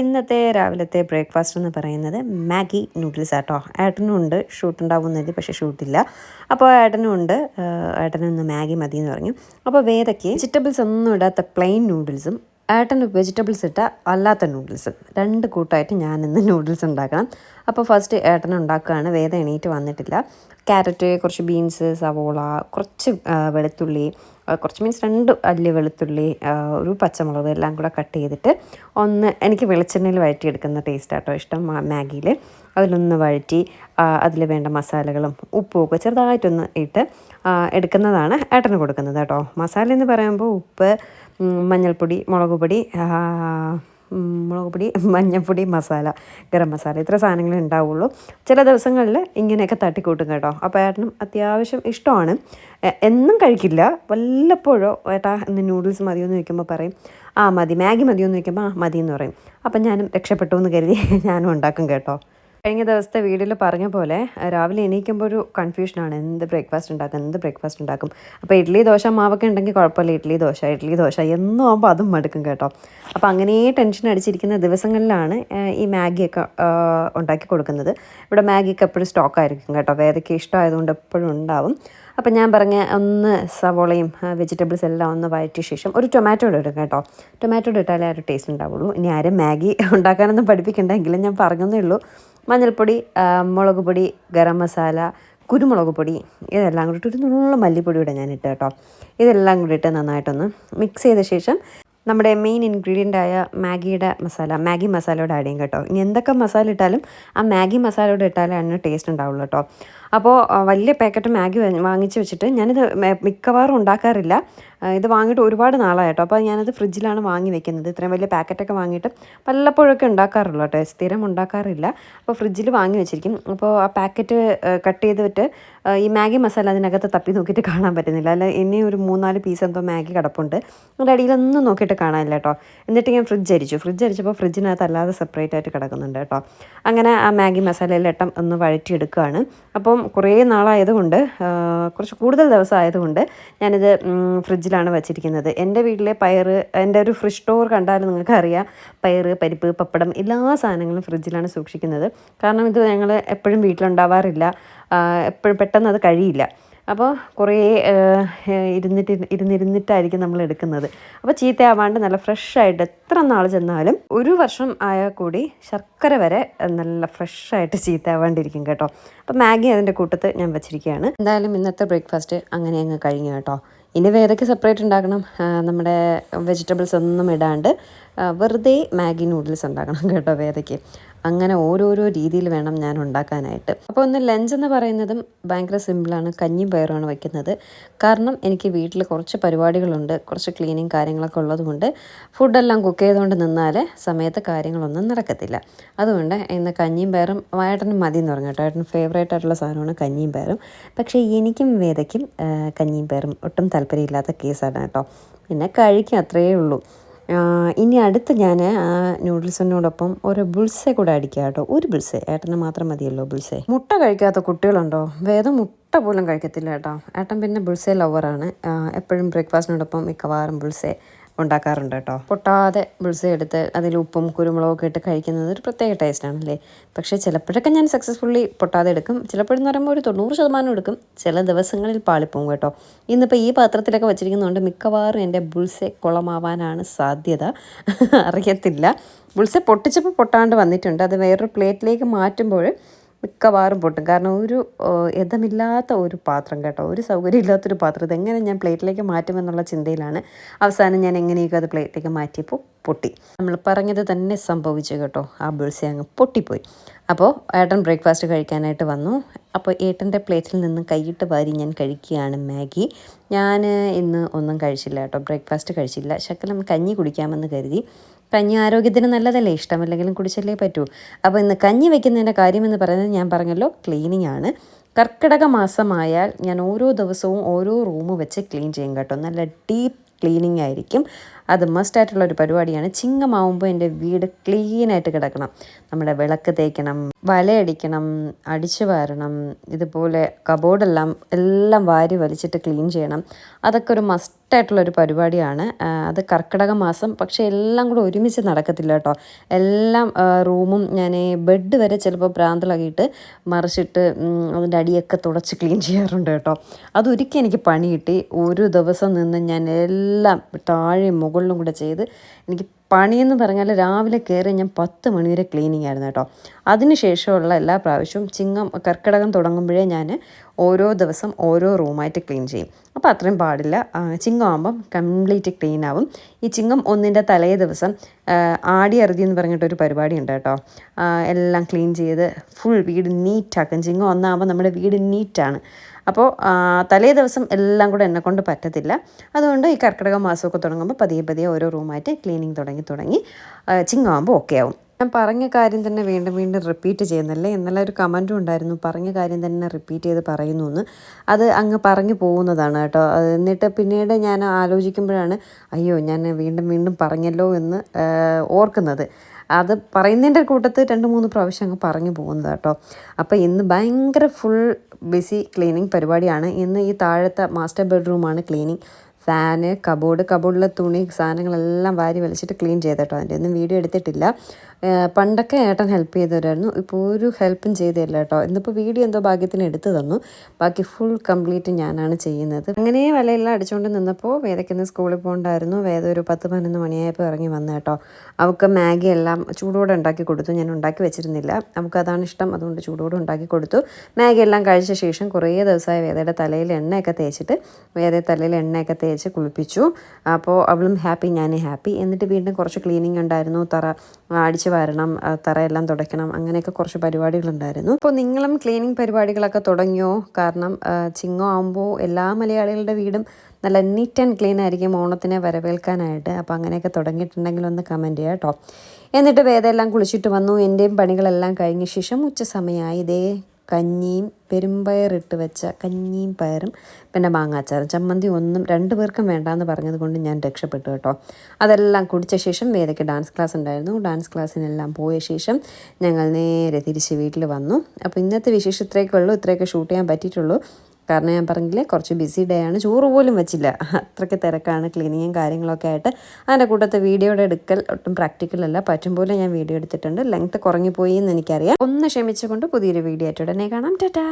ഇന്നത്തെ രാവിലത്തെ ബ്രേക്ക്ഫാസ്റ്റ് എന്ന് പറയുന്നത് മാഗി നൂഡിൽസ് ആട്ടോ. ഏട്ടനും ഉണ്ട് ഷൂട്ട് ഉണ്ടാവുന്നത് പക്ഷേ ഷൂട്ടില്ല അപ്പോൾ ഏട്ടനും ഉണ്ട് ഏട്ടനൊന്ന് മാഗി മതി എന്ന് പറഞ്ഞു. അപ്പോൾ വേദയ്ക്ക് വെജിറ്റബിൾസ് ഒന്നും ഇടാത്ത പ്ലെയിൻ നൂഡിൽസും ഏട്ടന് വെജിറ്റബിൾസ് ഇട്ട അല്ലാത്ത നൂഡിൽസും രണ്ട് കൂട്ടായിട്ട് ഇന്ന് നൂഡിൽസ് ഉണ്ടാക്കണം. അപ്പോൾ ഫസ്റ്റ് ഏട്ടൻ ഉണ്ടാക്കുകയാണ് വേദ എണീറ്റ് വന്നിട്ടില്ല. ക്യാരറ്റ് കുറച്ച് ബീൻസ് സവോള കുറച്ച് വെളുത്തുള്ളി കുറച്ച് മീൻസ് രണ്ട് അല്ലി വെളുത്തുള്ളി ഒരു പച്ചമുളക് എല്ലാം കൂടെ കട്ട് ചെയ്തിട്ട് ഒന്ന് എനിക്ക് വെളിച്ചെണ്ണയിൽ വഴറ്റിയെടുക്കുന്ന ടേസ്റ്റ് ആട്ടോ ഇഷ്ടം മാഗിയിൽ അതിലൊന്ന് വഴറ്റി അതിൽ വേണ്ട മസാലകളും ഉപ്പും ഒക്കെ ചെറുതായിട്ടൊന്ന് ഇട്ട് എടുക്കുന്നതാണ് ഏട്ടന് കൊടുക്കുന്നത് കേട്ടോ. മസാല എന്ന് പറയുമ്പോൾ ഉപ്പ് മഞ്ഞൾപ്പൊടി മുളക് പൊടി മുളക് പൊടി മഞ്ഞൾപ്പൊടി മസാല ഗരം മസാല ഇത്ര സാധനങ്ങളേ ഉണ്ടാവുള്ളൂ. ചില ദിവസങ്ങളിൽ ഇങ്ങനെയൊക്കെ തട്ടിക്കൂട്ടും കേട്ടോ. അപ്പോൾ ഏട്ടനും അത്യാവശ്യം ഇഷ്ടമാണ്. എന്നും കഴിക്കില്ല. വല്ലപ്പോഴോ ഏട്ടാ ഇന്ന് നൂഡിൽസ് മതിയോ എന്ന് ചോദിക്കുമ്പോൾ പറയും. ആ മതി. മാഗി മതിയോ എന്ന് ചോദിക്കുമ്പോൾ ആ മതി എന്ന് പറയും. അപ്പം ഞാനും രക്ഷപ്പെട്ടു എന്ന് കരുതി ഞാനും ഉണ്ടാക്കും കേട്ടോ. കഴിഞ്ഞ ദിവസത്തെ വീഡിയോയിൽ പറഞ്ഞ പോലെ രാവിലെ എണീക്കുമ്പോൾ ഒരു കൺഫ്യൂഷനാണ് എന്ത് ബ്രേക്ക്ഫാസ്റ്റ് ഉണ്ടാക്കും എന്ത് ബ്രേക്ക്ഫാസ്റ്റ് ഉണ്ടാക്കും? അപ്പോൾ ഇഡ്ഡലി ദോശ മാവൊക്കെ ഉണ്ടെങ്കിൽ കുഴപ്പമില്ല. ഇഡ്ഡലി ദോശ ഇഡ്ഡലി ദോശ എന്നും ആകുമ്പോൾ അതും മടുക്കും കേട്ടോ. അപ്പോൾ അങ്ങനെ ടെൻഷൻ അടിച്ചിരിക്കുന്ന ദിവസങ്ങളിലാണ് ഈ മാഗിയൊക്കെ ഉണ്ടാക്കി കൊടുക്കുന്നത്. ഇവിടെ മാഗിയൊക്കെ എപ്പോഴും സ്റ്റോക്കായിരിക്കും കേട്ടോ. വേദയ്ക്ക് ഇഷ്ടമായതുകൊണ്ട് എപ്പോഴും ഉണ്ടാവും. അപ്പം ഞാൻ പറഞ്ഞ ഒന്ന് സവോളയും വെജിറ്റബിൾസ് എല്ലാം ഒന്ന് വഴറ്റിയ ശേഷം ഒരു ടൊമാറ്റോ ഇടും കേട്ടോ. ടൊമാറ്റോ ഇട്ടാലേ ആ ഒരു ടേസ്റ്റ് ഉണ്ടാവുള്ളൂ. ഇനി ആരും മാഗി ഉണ്ടാക്കാനൊന്നും പഠിപ്പിക്കണ്ടെങ്കിലും ഞാൻ പറഞ്ഞതേ ഉള്ളൂ. മഞ്ഞൾപ്പൊടി മുളക് പൊടി ഗരം മസാല കുരുമുളക് പൊടി ഇതെല്ലാം കൂടി ഒരു നുള്ള മല്ലിപ്പൊടി കൂടെ ഞാൻ ഇട്ട് കേട്ടോ. ഇതെല്ലാം കൂടി ഇട്ട് നന്നായിട്ടൊന്ന് മിക്സ് ചെയ്ത ശേഷം നമ്മുടെ മെയിൻ ഇൻഗ്രീഡിയന്റ് ആയ മാഗിയുടെ മസാല മാഗി മസാലയോടെ ആഡ് ചെയ്യും കേട്ടോ. ഇനി എന്തൊക്കെ മസാല ഇട്ടാലും ആ മാഗി മസാലയോടെ അതിന് ടേസ്റ്റ് ഉണ്ടാവുള്ളൂ കേട്ടോ. അപ്പോൾ വലിയ പാക്കറ്റ് മാഗി വാങ്ങിച്ചു വെച്ചിട്ട് ഞാനിത് മിക്കവാറും ഉണ്ടാക്കാറില്ല. ഇത് വാങ്ങിയിട്ട് ഒരുപാട് നാളായി കേട്ടോ. അപ്പോൾ ഞാനത് ഫ്രിഡ്ജിലാണ് വാങ്ങി വെക്കുന്നത്. ഇത്രയും വലിയ പാക്കറ്റൊക്കെ വാങ്ങിയിട്ട് വല്ലപ്പോഴൊക്കെ ഉണ്ടാക്കാറുള്ളൂ കേട്ടോ. സ്ഥിരം ഉണ്ടാക്കാറില്ല. അപ്പോൾ ഫ്രിഡ്ജിൽ വാങ്ങി വെച്ചിരിക്കും. അപ്പോൾ ആ പാക്കറ്റ് കട്ട് ചെയ്തിട്ട് ഈ മാഗി മസാല അതിനകത്ത് തപ്പി നോക്കിയിട്ട് കാണാൻ പറ്റുന്നില്ല. അല്ല ഇനി ഒരു മൂന്നാൽ പീസ് എന്തോ മാഗി കിടപ്പുണ്ട്. അതിന്റെ അടിയിലൊന്നും നോക്കിയിട്ട് കാണാനില്ല കേട്ടോ. എന്നിട്ട് ഞാൻ ഫ്രിഡ്ജ് അരിച്ചു. ഫ്രിഡ്ജ് അരിച്ചപ്പോൾ ഫ്രിഡ്ജിനകത്ത് അല്ലാതെ സെപ്പറേറ്റ് ആയിട്ട് കിടക്കുന്നുണ്ട് കേട്ടോ. അങ്ങനെ ആ മാഗി മസാലയിലെട്ടം ഒന്ന് വഴറ്റിയെടുക്കുകയാണ്. അപ്പം കുറേ നാളായതുകൊണ്ട് കുറച്ച് കൂടുതൽ ദിവസം ആയതുകൊണ്ട് ഞാനിത് ഉം, ഫ്രിഡ്ജിലാണ് വെച്ചിരിക്കുന്നത്. എന്റെ വീട്ടിലെ പയറ് എന്റെ ഒരു ഫ്രിഡ്ജ് സ്റ്റോർ കണ്ടാൽ നിങ്ങൾക്കറിയാം. പയറ് പരിപ്പ് പപ്പടം എല്ലാ സാധനങ്ങളും ഫ്രിഡ്ജിലാണ് സൂക്ഷിക്കുന്നത്. കാരണം ഇത് ഞങ്ങൾ എപ്പോഴും വീട്ടിലുണ്ടാവാറില്ല. എപ്പോഴും പെട്ടെന്ന് അത് കഴിയില്ല. അപ്പോൾ കുറേ ഇരുന്നിട്ട് ഇരുന്നിരുന്നിട്ടായിരിക്കും നമ്മൾ എടുക്കുന്നത്. അപ്പോൾ ചീത്തയാവാണ്ട് നല്ല ഫ്രഷായിട്ട് എത്ര നാൾ ചെന്നാലും ഒരു വർഷം ആയാൽ കൂടി ശർക്കര വരെ നല്ല ഫ്രഷായിട്ട് ചീത്തയാവാണ്ടിരിക്കും കേട്ടോ. അപ്പോൾ മാഗി അതിന്റെ കൂട്ടത്ത് ഞാൻ വെച്ചിരിക്കുകയാണ്. എന്തായാലും ഇന്നത്തെ ബ്രേക്ക്ഫാസ്റ്റ് അങ്ങനെ അങ്ങ് കഴിഞ്ഞു കേട്ടോ. ഇനി വേറൊക്കെ സെപ്പറേറ്റ് ഉണ്ടാക്കണം? നമ്മുടെ വെജിറ്റബിൾസ് ഒന്നും ഇടാണ്ട് വെറുതെ മാഗി നൂഡിൽസ് ഉണ്ടാക്കണം കേട്ടോ വേദയ്ക്ക് അങ്ങനെ ഓരോരോ രീതിയിൽ വേണം ഞാൻ ഉണ്ടാക്കാനായിട്ട്. അപ്പോൾ ഒന്ന് ലഞ്ച് എന്ന് പറയുന്നതും ഭയങ്കര സിമ്പിളാണ് കഞ്ഞിയും പയറുമാണ് വയ്ക്കുന്നത് കാരണം എനിക്ക് വീട്ടിൽ കുറച്ച് പരിപാടികളുണ്ട്. കുറച്ച് ക്ലീനിങ് കാര്യങ്ങളൊക്കെ ഉള്ളതുകൊണ്ട് ഫുഡെല്ലാം കുക്ക് ചെയ്തുകൊണ്ട് നിന്നാൽ സമയത്ത് കാര്യങ്ങളൊന്നും നടക്കത്തില്ല. അതുകൊണ്ട് ഇന്ന് കഞ്ഞിയും പയറും ഏട്ടനും മതി എന്ന് പറഞ്ഞു കേട്ടോ. ഏട്ടൻ ഫേവറേറ്റ് ആയിട്ടുള്ള സാധനമാണ് കഞ്ഞിയും പയറും. പക്ഷേ എനിക്കും വേദയ്ക്കും കഞ്ഞിയും പയറും ഒട്ടും താല്പര്യമില്ലാത്ത കേസാണ് കേട്ടോ. പിന്നെ കഴിക്കും അത്രയേ ഉള്ളൂ. ഇനി അടുത്ത് ഞാൻ നൂഡിൽസിനോടൊപ്പം ഒരു ബുൾസെ കൂടെ അടിക്കുക കേട്ടോ. ഒരു ബുൾസെ. ഏട്ടന് മാത്രം മതിയല്ലോ ബുൾസെ. മുട്ട കഴിക്കാത്ത കുട്ടികളുണ്ടോ? വേദം മുട്ട പോലും കഴിക്കത്തില്ല കേട്ടോ. ഏട്ടൻ പിന്നെ ബുൾസെ ലവറാണ് എപ്പോഴും ബ്രേക്ക്ഫാസ്റ്റിനോടൊപ്പം മിക്കവാറും ബുൾസെ. ഉണ്ടാക്കാറുണ്ട് കേട്ടോ. പൊട്ടാതെ ബുൾസെ എടുത്ത് അതിൽ ഉപ്പും കുരുമുളകൊക്കെ ഇട്ട് കഴിക്കുന്നത് ഒരു പ്രത്യേക ടേസ്റ്റ് ആണല്ലേ? പക്ഷേ ചിലപ്പോഴൊക്കെ ഞാൻ സക്സസ്ഫുള്ളി പൊട്ടാതെ എടുക്കും. ചിലപ്പോഴെന്ന് പറയുമ്പോൾ ഒരു തൊണ്ണൂറ് ശതമാനം എടുക്കും. ചില ദിവസങ്ങളിൽ പാളിപ്പോവും കേട്ടോ. ഇന്നിപ്പോൾ ഈ പാത്രത്തിലൊക്കെ വെച്ചിരിക്കുന്നതുകൊണ്ട് മിക്കവാറും എന്റെ ബുൾസെ കുളമാവാനാണ് സാധ്യത. അറിയത്തില്ല. ബുൾസെ പൊട്ടിച്ചപ്പോൾ പൊട്ടാണ്ട് വന്നിട്ടുണ്ട്. അത് വേറൊരു പ്ലേറ്റിലേക്ക് മാറ്റുമ്പോൾ മിക്കവാറും പൊട്ടും. കാരണം ഒരു യഥമില്ലാത്ത ഒരു പാത്രം കേട്ടോ. ഒരു സൗകര്യം ഇല്ലാത്തൊരു പാത്രം. ഇതെങ്ങനെ ഞാൻ പ്ലേറ്റിലേക്ക് മാറ്റുമെന്നുള്ള ചിന്തയിലാണ് അവസാനം ഞാൻ എങ്ങനെയൊക്കെ അത് പ്ലേറ്റിലേക്ക് മാറ്റിയപ്പോൾ പൊട്ടി. നമ്മൾ പറഞ്ഞത് തന്നെ സംഭവിച്ചു കേട്ടോ. ആ ബിൾസി അങ്ങ് പൊട്ടിപ്പോയി. അപ്പോൾ ഏട്ടൻ ബ്രേക്ക്ഫാസ്റ്റ് കഴിക്കാനായിട്ട് വന്നു. അപ്പോൾ ഏട്ടന്റെ പ്ലേറ്റിൽ നിന്ന് കൈയിട്ട് വാരി ഞാൻ കഴിക്കുകയാണ് മാഗി. ഞാൻ ഇന്ന് ഒന്നും കഴിച്ചില്ല കേട്ടോ. ബ്രേക്ക്ഫാസ്റ്റ് കഴിച്ചില്ല. ശക്കലം കഞ്ഞി കുടിക്കാമെന്ന് കരുതി. കഞ്ഞി ആരോഗ്യത്തിന് നല്ലതല്ലേ? ഇഷ്ടമല്ലെങ്കിലും കുടിച്ചല്ലേ പറ്റൂ. അപ്പോൾ ഇന്ന് കഞ്ഞി വെക്കുന്നതിന്റെ കാര്യമെന്ന് പറയുന്നത് ഞാൻ പറഞ്ഞല്ലോ ക്ലീനിങ് ആണ്. കർക്കിടക മാസമായാൽ ഞാൻ ഓരോ ദിവസവും ഓരോ റൂം വെച്ച് ക്ലീൻ ചെയ്യും കേട്ടോ. നല്ല ഡീപ്പ് ക്ലീനിങ് ആയിരിക്കും. അത് മസ്റ്റ് ആയിട്ടുള്ള ഒരു പരിപാടിയാണ്. ചിങ്ങമാവുമ്പോൾ എന്റെ വീട് ക്ലീനായിട്ട് കിടക്കണം. നമ്മുടെ വിളക്ക് തേക്കണം. വലയടിക്കണം അടിച്ചു വാരണം ഇതുപോലെ കബോർഡെല്ലാം എല്ലാം വാരി വലിച്ചിട്ട് ക്ലീൻ ചെയ്യണം. അതൊക്കെ ഒരു മസ്റ്റായിട്ടുള്ളൊരു പരിപാടിയാണ്. അത് കർക്കിടക മാസം പക്ഷേ എല്ലാം കൂടെ ഒരുമിച്ച് നടക്കത്തില്ല കേട്ടോ. എല്ലാം റൂമും ഞാൻ ബെഡ് വരെ ചിലപ്പോൾ ഭ്രാന്തളാക്കിയിട്ട് മറിച്ചിട്ട് അതിന്റെ അടിയൊക്കെ തുടച്ച് ക്ലീൻ ചെയ്യാറുണ്ട് കേട്ടോ. അതൊരിക്കൽ എനിക്ക് പണി കിട്ടി. ഒരു ദിവസം നിന്ന് ഞാൻ എല്ലാം താഴെയും മുകളിലും കൂടെ ചെയ്ത് എനിക്ക് പണിയെന്ന് പറഞ്ഞാൽ രാവിലെ കയറി ഞാൻ പത്ത് മണി വരെ ക്ലീനിങ് ആയിരുന്നു കേട്ടോ. അതിന് ശേഷമുള്ള എല്ലാ പ്രാവശ്യവും ചിങ്ങം കർക്കിടകം തുടങ്ങുമ്പോഴേ ഞാൻ ഓരോ ദിവസം ഓരോ റൂമായിട്ട് ക്ലീൻ ചെയ്യും. അപ്പോൾ അത്രയും പാടില്ല. ആ, ചിങ്ങം ആകുമ്പം കംപ്ലീറ്റ് ക്ലീൻ ആവും. ഈ ചിങ്ങം ഒന്നിന്റെ തലേ ദിവസം ആടി അറുതി എന്ന് പറഞ്ഞിട്ടൊരു പരിപാടി ഉണ്ട് കേട്ടോ. എല്ലാം ക്ലീൻ ചെയ്ത് ഫുൾ വീട് നീറ്റാക്കും ചിങ്ങം ഒന്നാകുമ്പോൾ നമ്മുടെ വീട് നീറ്റാണ് അപ്പോൾ തലേ ദിവസം എല്ലാം കൂടെ എന്നെ കൊണ്ട് പറ്റത്തില്ല. അതുകൊണ്ട് ഈ കർക്കിടക മാസമൊക്കെ തുടങ്ങുമ്പോൾ പതിയെ പതിയെ ഓരോ റൂമായിട്ട് ക്ലീനിങ് തുടങ്ങി തുടങ്ങി ചിങ്ങാകുമ്പോൾ ഓക്കെ ആവും. ഞാൻ പറഞ്ഞ കാര്യം തന്നെ വീണ്ടും വീണ്ടും റിപ്പീറ്റ് ചെയ്യുന്നല്ലേ ഇന്നലെ ഒരു കമന്റും ഉണ്ടായിരുന്നു പറഞ്ഞ കാര്യം തന്നെ റിപ്പീറ്റ് ചെയ്ത് പറയുന്നു എന്ന്. അത് അങ്ങ് പറഞ്ഞു പോകുന്നതാണ് കേട്ടോ. എന്നിട്ട് പിന്നീട് ഞാൻ ആലോചിക്കുമ്പോഴാണ് അയ്യോ ഞാൻ വീണ്ടും വീണ്ടും പറഞ്ഞല്ലോ എന്ന് ഓർക്കുന്നത്. അത് പറയുന്നതിന്റെ കൂട്ടത്തിൽ രണ്ട് മൂന്ന് പ്രാവശ്യം അങ്ങ് പറഞ്ഞു പോകുന്നത് കേട്ടോ. അപ്പോൾ ഇന്ന് ഭയങ്കര ഫുൾ ബിസി ക്ലീനിങ് പരിപാടിയാണ്. ഇന്ന് ഈ താഴത്തെ മാസ്റ്റർ ബെഡ്റൂമാണ് ക്ലീനിങ് ഫാന് കബോർഡ് കബോർഡിലെ തുണി സാധനങ്ങളെല്ലാം വാരി വലിച്ചിട്ട് ക്ലീൻ ചെയ്തിട്ടോ അതിന്റെ ഒന്നും വീഡിയോ എടുത്തിട്ടില്ല. പണ്ടൊക്കെ ഏട്ടൻ ഹെൽപ്പ് ചെയ്ത് തരുമായിരുന്നു ഇപ്പോൾ ഒരു ഹെൽപ്പും ചെയ്തില്ല കേട്ടോ. ഇന്നിപ്പോൾ വീഡിയോ എന്തോ ഭാഗ്യത്തിന് എടുത്തു തന്നു. ബാക്കി ഫുൾ കംപ്ലീറ്റ് ഞാനാണ് ചെയ്യുന്നത്. അങ്ങനെ വലയെല്ലാം അടിച്ചുകൊണ്ട് നിന്നപ്പോൾ വേദയ്ക്ക് സ്കൂളിൽ പോകണ്ടായിരുന്നു വേദ ഒരു പത്ത് പതിനൊന്ന് മണിയായപ്പോൾ ഇറങ്ങി വന്നു കേട്ടോ. അവൾക്ക് മാഗി എല്ലാം ചൂടോടെ ഉണ്ടാക്കി കൊടുത്തു. ഞാൻ ഉണ്ടാക്കി വെച്ചിരുന്നില്ല. അവൾക്ക് അതാണ് ഇഷ്ടം. അതുകൊണ്ട് ചൂടോടെ ഉണ്ടാക്കി കൊടുത്തു. മാഗി എല്ലാം കഴിച്ച ശേഷം കുറേ ദിവസമായി വേദയുടെ തലയിൽ എണ്ണയൊക്കെ തേച്ചിട്ട് വേദയുടെ തലയിൽ എണ്ണയൊക്കെ തേച്ച് കുളിപ്പിച്ചു. അപ്പോൾ അവളും ഹാപ്പി ഞാനും ഹാപ്പി എന്നിട്ട് വീണ്ടും കുറച്ച് ക്ലീനിങ് ഉണ്ടായിരുന്നു. തറ അടിച്ചു വാരണം തറയെല്ലാം തുടയ്ക്കണം അങ്ങനെയൊക്കെ കുറച്ച് പരിപാടികളുണ്ടായിരുന്നു. അപ്പോൾ നിങ്ങളും ക്ലീനിങ് പരിപാടികളൊക്കെ തുടങ്ങിയോ? കാരണം ചിങ്ങം ആകുമ്പോൾ എല്ലാ മലയാളികളുടെ വീടും നല്ല നീറ്റ് ആൻഡ് ക്ലീൻ ആയിരിക്കും ഓണത്തിനെ വരവേൽക്കാനായിട്ട്. അപ്പോൾ അങ്ങനെയൊക്കെ തുടങ്ങിയിട്ടുണ്ടെങ്കിൽ ഒന്ന് കമന്റ് ചെയ്യാം കേട്ടോ എന്നിട്ട് വേദമെല്ലാം കുളിച്ചിട്ട് വന്നു. എന്റെയും പണികളെല്ലാം കഴിഞ്ഞ ശേഷം ഉച്ച സമയമായി ഇതേ കഞ്ഞിയും പെരുമ്പയറിട്ട് വെച്ച കഞ്ഞിയും പയറും പിന്നെ മാങ്ങാച്ചാറും. ചമ്മന്തി ഒന്നും രണ്ട് പേർക്കും വേണ്ടാന്ന് പറഞ്ഞത് കൊണ്ട് ഞാൻ രക്ഷപ്പെട്ടു കേട്ടോ. അതെല്ലാം കുടിച്ച ശേഷം വേദയ്ക്ക് ഡാൻസ് ക്ലാസ് ഉണ്ടായിരുന്നു. ഡാൻസ് ക്ലാസ്സിനെല്ലാം പോയ ശേഷം ഞങ്ങൾ നേരെ തിരിച്ച് വീട്ടിൽ വന്നു. അപ്പോൾ ഇന്നത്തെ വിശേഷം ഇത്രയൊക്കെ ഉള്ളൂ. ഇത്രയൊക്കെ ഷൂട്ട് ചെയ്യാൻ പറ്റിയിട്ടുള്ളൂ. കാരണം ഞാൻ പറഞ്ഞില്ലേ കുറച്ച് ബിസി ഡേ ആണ്. ചോറ് പോലും വെച്ചില്ല. അത്രയ്ക്ക് തിരക്കാണ് ക്ലീനിങ്ങും കാര്യങ്ങളൊക്കെ ആയിട്ട്. അതിന്റെ കൂട്ടത്തെ വീഡിയോയുടെ എടുക്കൽ ഒട്ടും പ്രാക്ടിക്കൽ അല്ല. പറ്റും പോലെ ഞാൻ വീഡിയോ എടുത്തിട്ടുണ്ട്. ലെങ്ത് കുറഞ്ഞു പോയി എന്ന് എനിക്കറിയാം. ഒന്ന് ക്ഷമിച്ചുകൊണ്ട് പുതിയൊരു വീഡിയോ ആയിട്ട് ഉടനെ കാണാം. ടാറ്റാ